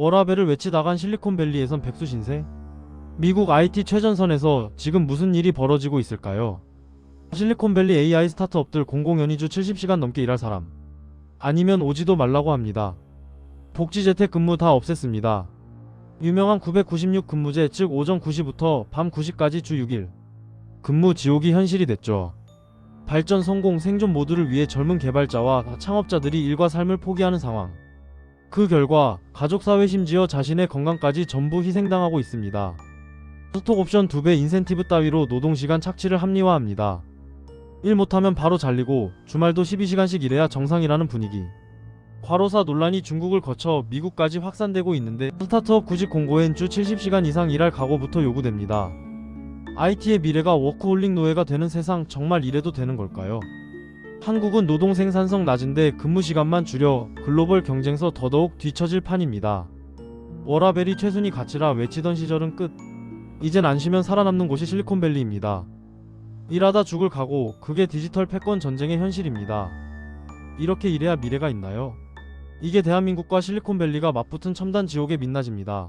워라벨을 외치다간 실리콘밸리에선 백수 신세? 미국 IT 최전선에서 지금 무슨 일이 벌어지고 있을까요? 실리콘밸리 AI 스타트업들 공공연의주 70시간 넘게 일할 사람. 아니면 오지도 말라고 합니다. 복지 재택 근무 다 없앴습니다. 유명한 996 근무제 즉 오전 9시부터 밤 9시까지 주 6일. 근무 지옥이 현실이 됐죠. 발전 성공 생존 모두를 위해 젊은 개발자와 창업자들이 일과 삶을 포기하는 상황. 그 결과 가족 사회 심지어 자신의 건강까지 전부 희생당하고 있습니다. 스톡 옵션 2배 인센티브 따위로 노동시간 착취를 합리화합니다. 일 못하면 바로 잘리고 주말도 12시간씩 일해야 정상이라는 분위기. 과로사 논란이 중국을 거쳐 미국까지 확산되고 있는데 스타트업 구직 공고엔 주 70시간 이상 일할 각오부터 요구됩니다. IT의 미래가 워크홀릭 노예가 되는 세상 정말 이래도 되는 걸까요? 한국은 노동 생산성 낮은데 근무 시간만 줄여 글로벌 경쟁서 더더욱 뒤처질 판입니다. 워라벨이 최순위 가치라 외치던 시절은 끝. 이젠 안 쉬면 살아남는 곳이 실리콘밸리입니다. 일하다 죽을 각오, 그게 디지털 패권 전쟁의 현실입니다. 이렇게 일해야 미래가 있나요? 이게 대한민국과 실리콘밸리가 맞붙은 첨단 지옥의 민낯입니다.